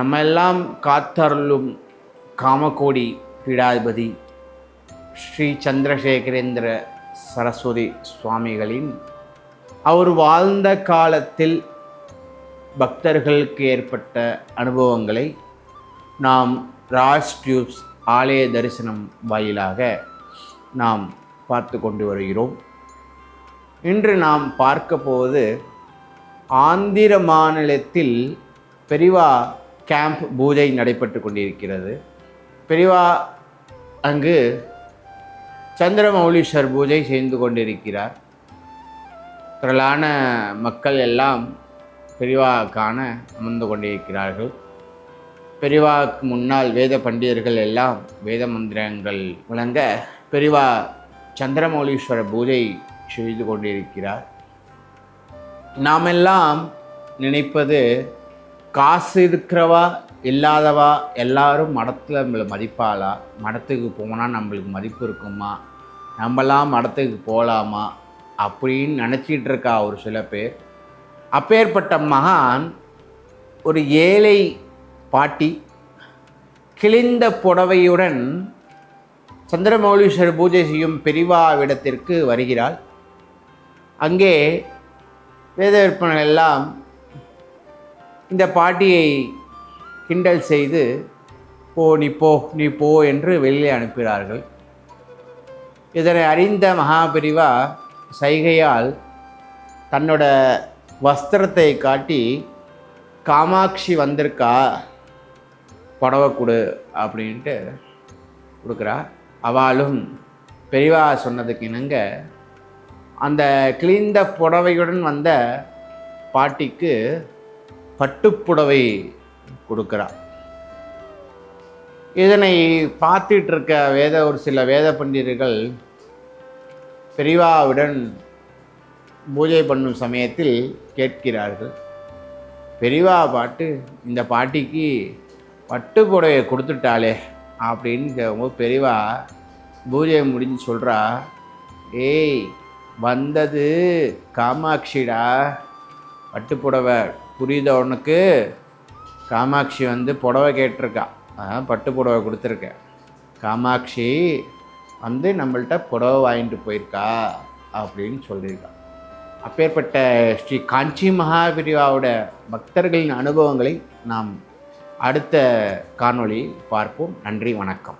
நம்ம எல்லாம் காத்தருளும் காமகோடி பீடாதிபதி ஸ்ரீ சந்திரசேகரேந்திர சரஸ்வதி சுவாமிகளின் அவர் வாழ்ந்த காலத்தில் பக்தர்களுக்கு ஏற்பட்ட அனுபவங்களை நாம் ராஜ் டியூப்ஸ் ஆலய தரிசனம் வாயிலாக நாம் பார்த்து கொண்டு வருகிறோம். இன்று நாம் பார்க்க போவது ஆந்திர மாநிலத்தில் பெரிவா கேம்ப் பூஜை நடைபெற்று கொண்டிருக்கிறது. பெரிவா அங்கு சந்திரமௌலீஸ்வர் பூஜை செய்து கொண்டிருக்கிறார். திரளான மக்கள் எல்லாம் பெரிவா காண அமர்ந்து கொண்டிருக்கிறார்கள். பெரிவாக்கு முன்னால் வேத பண்டிதர்கள் எல்லாம் வேத மந்திரங்கள் வழங்க பெரிவா சந்திரமௌலீஸ்வர பூஜை செய்து கொண்டிருக்கிறார். நாமெல்லாம் நினைப்பது காசு இருக்கிறவா இல்லாதவா எல்லாரும் மடத்தில் நம்மளை மதிப்பாளா? மடத்துக்கு போனால் நம்மளுக்கு மதிப்பு இருக்குமா? நம்மளாம் மடத்துக்கு போகலாமா அப்படின்னு நினச்சிட்டு இருக்கா ஒரு சில பேர். அப்பேற்பட்ட மகான் ஒரு ஏழை பாட்டி கிழிந்த புடவையுடன் சந்திரமௌலீஸ்வரர் பூஜை செய்யும் பெரிவாவிடத்திற்கு வருகிறாள். அங்கே வேத எல்லாம் இந்த பாட்டியை கிண்டல் செய்து போ நீ போ நீ போ என்று வெளியே அனுப்புகிறார்கள். இதனை அறிந்த மகாபிரிவா சைகையால் தன்னோட வஸ்திரத்தை காட்டி காமாட்சி வந்திருக்கா? புடவை கொடு அப்படின்ட்டு கொடுக்குறா. அவளும் பெரிவா சொன்னதுக்கு இணங்க அந்த கிழிந்த புடவையுடன் வந்த பாட்டிக்கு பட்டுப்புடவை கொடுக்குறா இதனை பார்த்துட்டு இருக்க வேத ஒரு சில வேத பண்டிதர்கள் பெரிவாவுடன் பூஜை பண்ணும் சமயத்தில் கேட்கிறார்கள். பெரிவா பாட்டு இந்த பாட்டிக்கு பட்டு புடவையை கொடுத்துட்டாளே அப்படின்னு கேட்கும்போது பெரிவா பூஜை முடிஞ்சு சொல்கிறா ஏய் வந்தது காமாட்சிடா பட்டுப்புடவை புரியுதா உனக்கு? காமாட்சி வந்து புடவை கேட்டிருக்கா. அதான் பட்டு புடவை கொடுத்துருக்கேன். காமாட்சி வந்து நம்மள்ட்ட புடவை வாங்கிட்டு போயிருக்கா அப்படின்னு சொல்லியிருக்கா. அப்பேற்பட்ட ஸ்ரீ காஞ்சி மகாபிரிவாவோட பக்தர்களின் அனுபவங்களை நாம் அடுத்த காணொளி பார்ப்போம். நன்றி வணக்கம்.